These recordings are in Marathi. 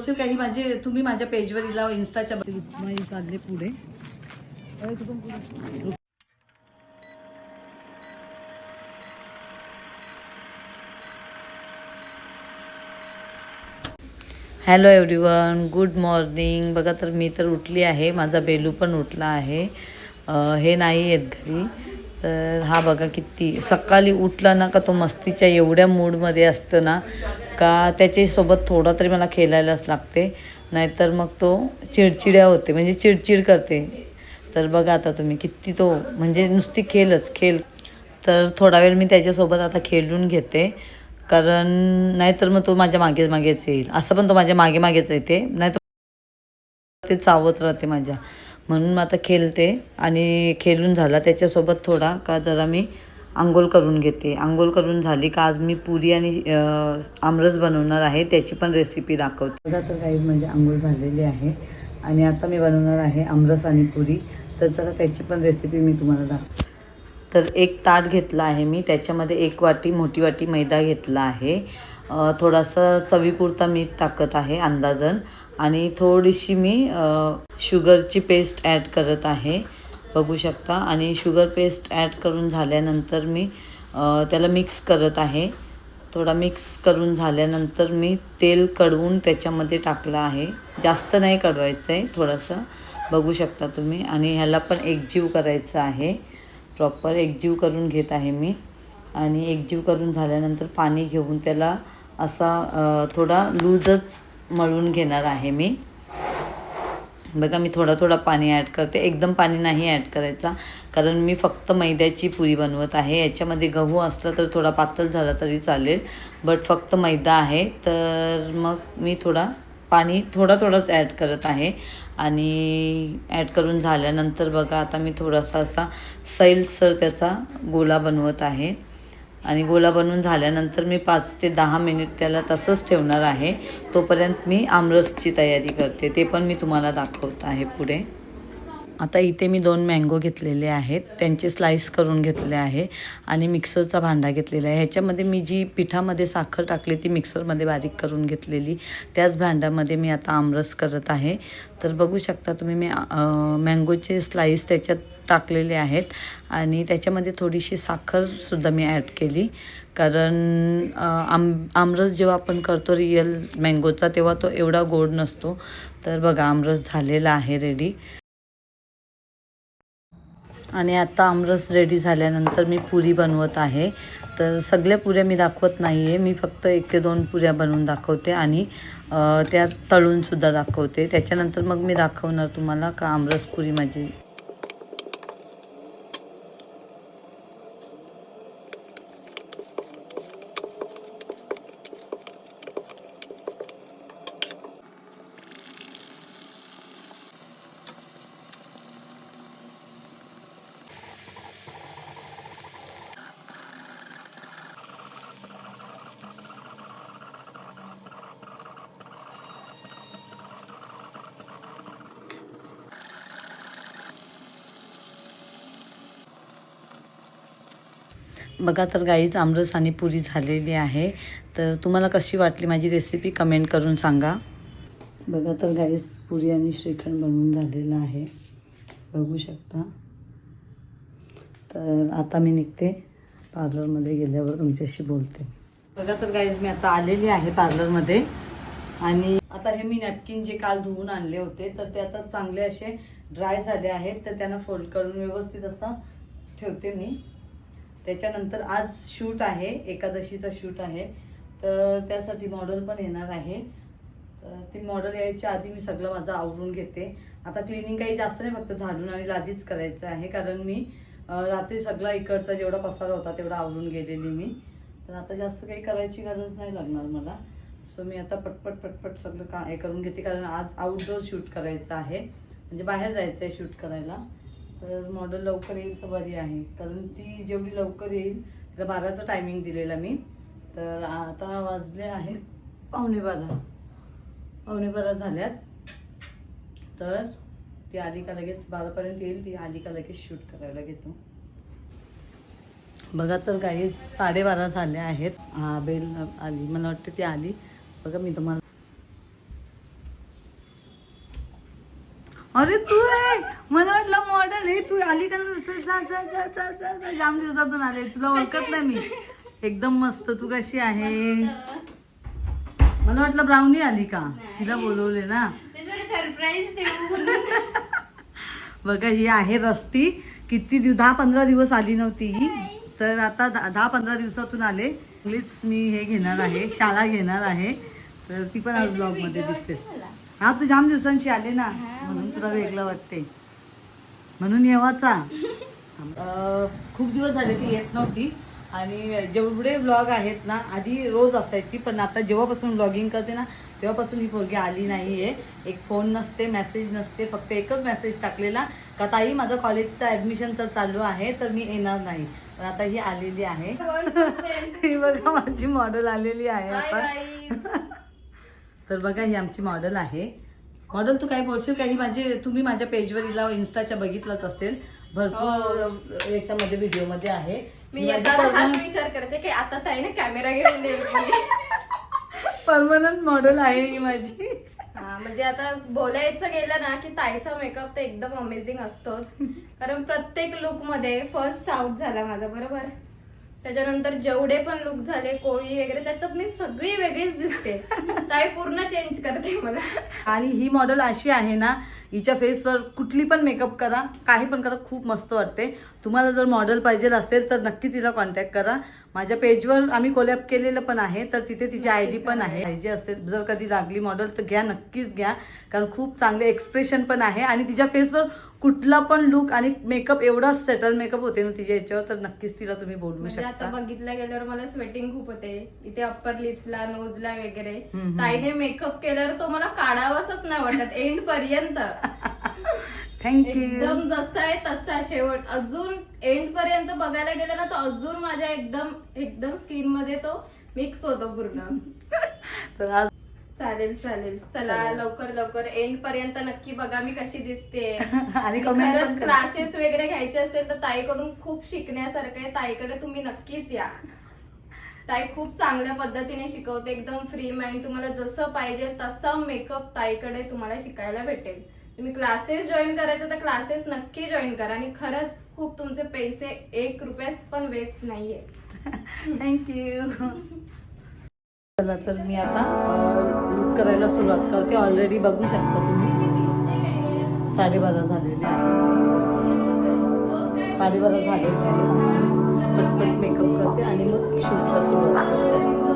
असेल काही माझे तुम्ही माझ्या पेजवर इला इन्स्टाच्या चालले पुढे. हॅलो एव्हरीवन गुड मॉर्निंग बघा तर मी तर उठली आहे माझा बेलू पण उठला आहे. हे नाही आहेत घरी. तर हा बघा किती सकाळी उठला ना का तो मस्तीच्या एवढ्या मूडमध्ये असतं ना का त्याच्यासोबत थोडा तरी मला खेळायलाच लागते. नाहीतर मग तो चिडचिड्या होते म्हणजे चिडचिड करते. तर बघा आता तुम्ही किती तो म्हणजे नुसती खेळच खेळ तर थोडा वेळ मी त्याच्यासोबत आता खेळून घेते. कारण नाहीतर मग तो माझ्या मागे मागेच येईल. असं पण तो माझ्या मागे मागेच येते. नाही ते चावत राहते माझ्या. म्हणून मग आता खेळते आणि खेळून झाला त्याच्यासोबत थोडा का जरा मी आंघोळ करून घेते. आंघोळ करून झाली का आज मी पुरी आणि आमरस बनवणार आहे त्याची पण रेसिपी दाखवते. तर काही माझी आंघोळ झालेली आहे आणि आता मी बनवणार आहे आमरस आणि पुरी. तर चला त्याची पण रेसिपी मी तुम्हाला दाखवते. तर एक ताट घेतला आहे मी त्याच्यामध्ये एक वाटी मोठी वाटी मैदा घेतला आहे. थोडासा चवीपुरता मीठ टाकत आहे अंदाजन. आणि थोडीशी मी शुगरची पेस्ट ॲड करत आहे. बघू शकता. आणि शुगर पेस्ट ॲड करून झाल्यानंतर मी त्याला मिक्स करत आहे. थोडा मिक्स करून झाल्यानंतर मी तेल कढवून त्याच्यामध्ये टाकलं आहे. जास्त नाही कढवायचं आहे थोडंसं. बघू शकता तुम्ही. आणि ह्याला पण एकजीव करायचं आहे. प्रॉपर एकजीव करून घेत आहे मी. आणि एकजीव करून झाल्यानंतर पाणी घेऊन त्याला असा थोडा लूजच मळून घेणार आहे मी. बघा मी थोडा थोडा पाणी ॲड करते. एकदम पाणी नाही ॲड करायचा कारण मी फक्त मैद्याची पुरी बनवत आहे. याच्यामध्ये गहू असला तर थोडा पातळ झाला तरी चालेल बट फक्त मैदा आहे. तर मग मी थोडा पाणी थोडा थोडाच ॲड करत आहे. आणि ॲड करून झाल्यानंतर बघा आता मी थोडासा असा सैलसर त्याचा गोला बनवत आहे. आणि गोला बनवून झाल्यानंतर मी पाच ते दहा मिनिट त्याला तसंच ठेवणार आहे. तोपर्यंत मी आमरसची तयारी करते. ते पण मी तुम्हाला दाखवत आहे पुढे. आता इथे मी दोन मँगो घेतलेले आहेत. त्यांचे स्लाईस करून घेतले आहे आणि मिक्सरचा भांडा घेतलेला आहे. ह्याच्यामध्ये मी जी पिठामध्ये साखर टाकली ती मिक्सरमध्ये बारीक करून घेतलेली. त्याच भांड्यामध्ये मी आता आमरस करत आहे. तर बघू शकता तुम्ही मी मँगोचे स्लाईस त्याच्यात टाकलेले आहेत. आणि त्याच्यामध्ये थोडीशी साखरसुद्धा मी ॲड केली. कारण आम आमरस जेव्हा आपण करतो रिअल मँगोचा तेव्हा तो एवढा गोड नसतो. तर बघा आमरस झालेला आहे रेडी आणि आता आमरस रेडी झाल्यानंतर मी पुरी बनवत आहे. तर सगळ्या पुऱ्या मी दाखवत नाही आहे मी फक्त एक ते दोन पुऱ्या बनवून दाखवते आणि त्या तळूनसुद्धा दाखवते. त्याच्यानंतर मग मी दाखवणार तुम्हाला का आमरस पुरी माझी बघा तर गाईच आमरस आणि पुरी झालेली आहे. तर तुम्हाला कशी वाटली माझी रेसिपी कमेंट करून सांगा. बघा तर गाईस पुरी आणि श्रीखंड बनवून झालेलं आहे. बघू शकता. तर आता मी निघते. पार्लरमध्ये गेल्यावर तुमच्याशी बोलते. बघा तर गाईज मी आता आलेली आहे पार्लरमध्ये आणि आता हे मी नॅपकिन जे काल धुवून आणले होते तर ते आता चांगले असे ड्राय झाले आहेत. तर त्यांना फोल्ड करून व्यवस्थित असं ठेवते मी. त्याच्यानंतर आज शूट आहे एकादशीचा शूट आहे. तर त्यासाठी मॉडेल पण येणार आहे. तर ती मॉडेल यायच्या आधी मी सगळं माझं आवरून घेते. आता क्लिनिंग काही जास्त नाही फक्त झाडून आणि लादीच करायचं आहे. कारण मी रात्री सगळा इकडचा जेवढा पसारा होता तेवढा आवरून गेलेली मी. तर आता जास्त काही करायची गरज नाही लागणार मला. सो मी आता पटपट पटपट सगळं का हे करून घेते. कारण आज आउटडोर शूट करायचं आहे. म्हणजे बाहेर जायचं आहे शूट करायला. तर मॉडेल लवकर येईल तर बरी आहे. कारण ती जेवढी लवकर येईल तर बाराचं टायमिंग दिलेला मी. तर आता वाजले आहेत पावणे बारा. पावणे बारा झाल्यात. तर ती आली का लगेच बारापर्यंत येईल. ती आली का लगेच शूट करायला घेतो. बघा तर काही साडेबारा झाले आहेत. हा बेल आली. मला वाटतं ती आली. बघा मी तुम्हाला अरे तू आहे मला वाटलं मॉडेल हे तू आली का. जाम दिवसातून आले. तुला ओळखत नाही मी. एकदम मस्त. तू कशी आहे? मला वाटलं ब्राउनी आली का? तिला बोलवले ना. सरप्राईज. बघा ही आहे रस्ती. किती दिव दहा पंधरा दिवस आली नव्हती ही. तर आता दहा दहा पंधरा दिवसातून आले. प्लीज मी हे घेणार आहे. शाळा घेणार आहे. तर ती पण आज ब्लॉगमध्ये दिसते हा तू जाम दिवसांची आले ना. म्हणून तुला वेगळं वाटते. म्हणून येवाचा खूप दिवस झाले ती येत नव्हती. आणि जेवढे ब्लॉग आहेत ना आधी रोज असायची पण आता जेव्हापासून ब्लॉगिंग करते ना तेव्हापासून ही पोरगी आली नाहीये. एक फोन नसते मेसेज नसते फक्त एकच मेसेज टाकलेला का ताई माझं कॉलेजचं ऍडमिशनचं चालू आहे तर मी येणार नाही. पण आता ही आलेली आहे. ही बघा माझी मॉडेल आलेली आहे आता. तर बघा ही आमची मॉडेल आहे. मॉडेल तू काय बोलशील काही माझे तुम्ही माझ्या पेजवर हिला इन्स्टाच्या बघितलंच असेल. भरपूर याच्यामध्ये व्हिडिओमध्ये आहे. हो. मी हाच विचार करते की आता ताई ना कॅमेरा घेऊन परमनंट मॉडेल आहे ही माझी. हा म्हणजे आता बोलायचं गेलं ना की ताईचा मेकअप तर एकदम अमेझिंग असतोच. कारण प्रत्येक लुकमध्ये फर्स्ट साऊथ झाला माझा बरोबर? त्याच्यानंतर जेवढे पण लुक झाले कोळी वगैरे त्यात मी सगळी वेगळीच दिसते. ताई पूर्ण चेंज करते मला. आणि ही मॉडेल अशी आहे ना हिच्या फेसवर कुठली पण मेकअप करा काही पण करा खूप मस्त वाटते. तुम्हाला जर मॉडेल पाहिजे असेल तर नक्कीच तिला कॉन्टॅक्ट करा. माझ्या पेजवर आम्ही कोलॅब केलेलं पण आहे तर तिथे तिची आय डी पण आहे. पाहिजे असेल जर कधी लागली मॉडेल तर घ्या नक्कीच घ्या. कारण खूप चांगले एक्सप्रेशन पण आहे. आणि तिच्या फेसवर कुठला पण लुक आणि मेकअप एवढा सेटल मेकअप होते ना तिच्या याच्यावर तर नक्कीच तिला तुम्ही बोलवू म्हणजे आता शकता. बघितलं गेल्यावर मला स्वेटिंग खूप होते. इथे अप्पर लिप्सला नोजला वगैरे. ताईने मेकअप केल्यावर तो मला काढावाच नाही वाटत. एंड पर्यंत. थँक्यू एकदम जसा आहे तसा शेवट. अजून एंड पर्यंत बघायला गेलं ना तर अजून माझ्या एकदम एकदम स्किनमध्ये तो मिक्स होतो पूर्ण. तर आज चालेल चालेल. चला चालेल. लवकर लवकर. एंड पर्यंत नक्की बघा मी कशी दिसते. आणि comment पण खरंच करा. क्लासेस वगैरे घ्यायचे असेल तर ताईकडून खूप शिकण्यासारखं आहे. ताईकडे तुम्ही नक्कीच या. ताई खूप चांगल्या पद्धतीने शिकवते. एकदम फ्री माइंड तुम्हाला जसं पाहिजे तसं मेकअप ताईकडे तुम्हाला शिकायला भेटेल. तुम्ही क्लासेस जॉईन करायचं तर क्लासेस नक्की जॉईन करा. आणि खरंच खूप तुमचे पैसे एक रुपयास पण वेस्ट नाहीये. थँक्यू चला तर मी आता बुक करायला सुरुवात करते. ऑलरेडी बघू शकता तुम्ही. साडेबारा झालेले आहे. साडेबारा झालेले आहे. पटपट मेकअप करते आणि मग शूटला सुरुवात करते.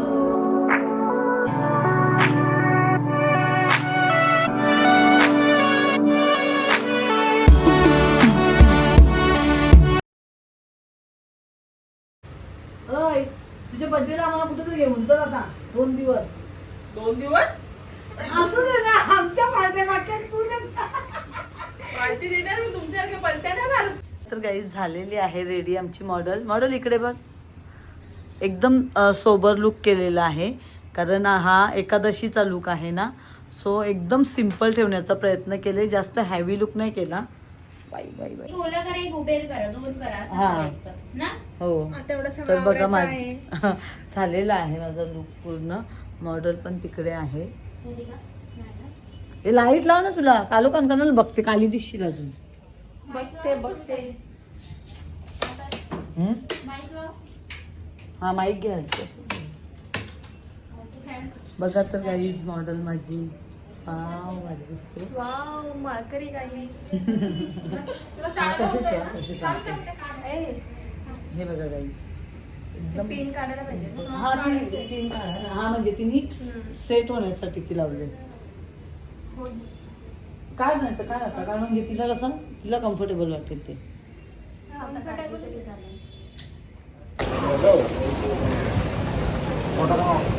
घेऊन चल आता दोन दिवस. दोन दिवस? असू दे ना आमच्या पार्ट्या बाकी तू. पार्टी देणार मी तुमच्यासारखे पलट्या नाही मारत. तर काही झालेली आहे रेडी आमची मॉडेल मॉडेल इकडे बघ. एकदम अ, सोबर लुक केलेला आहे. कारण हा एकादशीचा लुक आहे ना. सो एकदम सिंपल ठेवण्याचा प्रयत्न केले. जास्त हॅवी लुक नाही केला. बाई बाई बाई ओला करा एक उबेर करा दोन करा असं हा. ना हो सगळं तर बघा आवरायचं आहे. झालेला आहे माझा लुक पूर्ण मॉडेल पण तिकडे आहे होती का? नाही ना? हे लाइट लाव ना तुला कालो कानकानाला बघते काली दिसशील अजून बघते बघते हम्म? माईक लाव. हा माईक घ्यायचं बघा तर काहीच मॉडेल माझी वाव, भारी दिसते वाव माळकरी काही हा, तशीच आहे, तशीच आहे. हे बघा काही एकदम पिन काढायला पाहिजे हा ती पिन काढा हा म्हणजे तिने सेट होण्यासाठी ती लावले. काढ नाही तर काढ आता. काढ म्हणजे तिला कसं तिला कम्फर्टेबल वाटेल ते.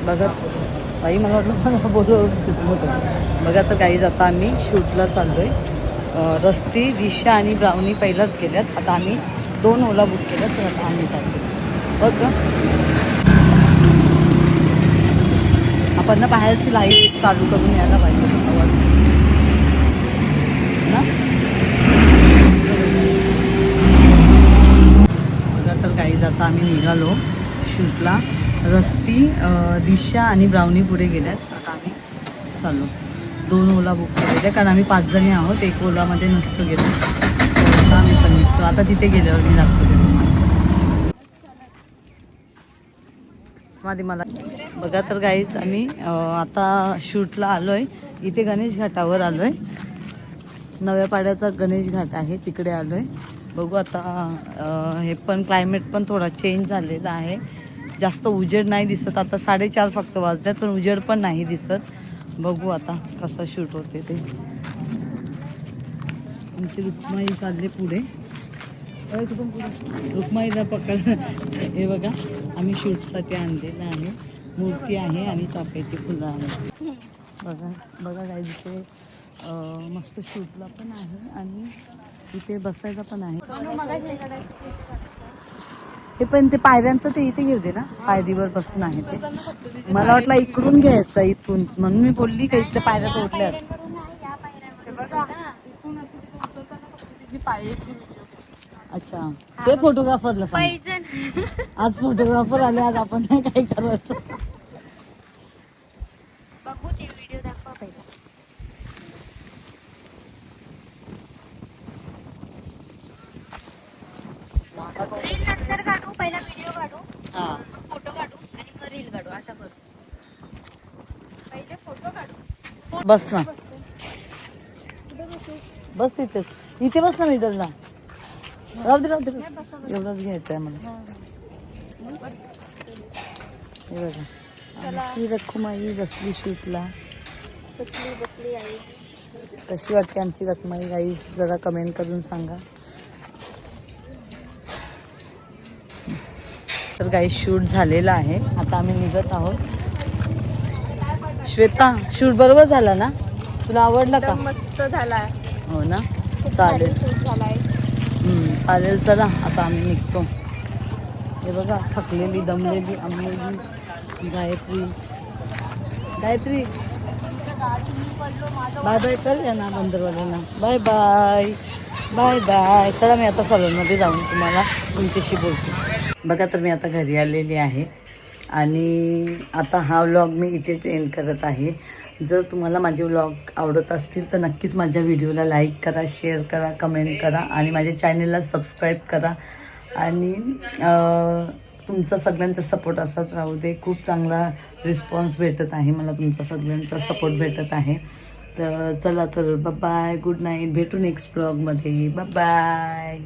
बघा बाई मला वाटलं बोलू होतं. बघा तर काही आता आम्ही शूटला चाललोय. आहे रस्ती दिशा आणि ब्राउनी पहिलाच गेल्यात. आता आम्ही दोन ओला बुक केल्यात तर आता आम्ही चाललो बघ आपण ना बाहेरची लाइट चालू करून यायला पाहिजे. बघा तर काही जाता आम्ही निघालो शूटला रस्ती दिशा आणि ब्राउनी पुढे गेल्यात. आता आम्ही चाललो. दोन ओला बुक केलेल्या कारण आम्ही पाच जणी आहोत. एक ओलामध्ये नसतो गेलो. आता आम्ही पण निघतो. आता तिथे गेल्यावर मी दाखवते तुम्हाला. मला बघा तर गाईच आम्ही आता शूटला आलोय. इथे गणेश घाटावर आलोय. नव्या पाड्याचा गणेश घाट आहे. तिकडे आलोय. बघू आता हे पण क्लायमेट पण थोडा चेंज झालेला आहे. जास्त उजेड नाही दिसत. आता साडेचार फक्त वाजल्यात पण उजेड पण नाही दिसत. बघू आता कसं शूट होते ते. आमची रुक्माई चालले पुढे. रुक्माईला पकड. हे बघा आम्ही शूटसाठी आणलेलं आहे. मूर्ती आहे आणि चाफ्याची फुलं आहे बघा बघा काय तिथे मस्त शूटला पण आहे आणि इथे बसायला पण आहे. हे पण ते पायऱ्यांचं ते इथे घेऊ दे ना. पायरीवर बसून आहे ते. मला वाटलं इकडून घ्यायचं इथून. म्हणून मी बोलली का इथल्या पायऱ्या तोडल्यात अच्छा. ते फोटोग्राफरला आज फोटोग्राफर आले आज आपण नाही काय करायचं. बघू ते व्हिडिओ दाखवा पहिला. रील नंतर काढू पहिला व्हिडिओ काढू हा. फोटो काढू आणि मग रील काढू असा करू. पहिले फोटो काढू. बस ना. बस. तिथेच इथे. बस ना मिडलला राहू दे राहू दे. एवढंच घ्यायचं आहे मला. हे. बघा. आमची रखुमाई बसली शूटला बसली बसली आई. कशी वाटते आमची रखुमाई? गाई जरा कमेंट करून सांगा. तर गाई शूट झालेला आहे. आता आम्ही निघत आहोत. श्वेता शूट बरोबर झाला ना? तुला आवडला का? मस्त झालाय. हो ना? चालेल. चालेल चला. आता आम्ही निघतो. हे बघा थकलेली दमलेली आंबलेली गायत्री. गायत्री. बाय बाय कर या ना बंदरवाल्यांना बाय बाय बाय बाय चला मी आता सलूनमध्ये जाऊन तुम्हाला तुमच्याशी बोलते. बघा तर मी आता घरी आलेली आहे. आणि आता हा व्लॉग मी इथेच एंड करत आहे. जर तुम्हाला माझे व्लॉग आवडत असतील तर नक्कीच माझ्या व्हिडिओला लाईक करा शेअर करा कमेंट करा आणि माझ्या चॅनलला सबस्क्राईब करा. आणि तुमचा सगळ्यांचा सपोर्ट असाच राहू दे. खूप चांगला रिस्पॉन्स भेटत आहे मला तुमचा सगळ्यांचा सपोर्ट भेटत आहे. तर चला तर बाय गुड नाईट भेटू नेक्स्ट ब्लॉगमध्ये बाय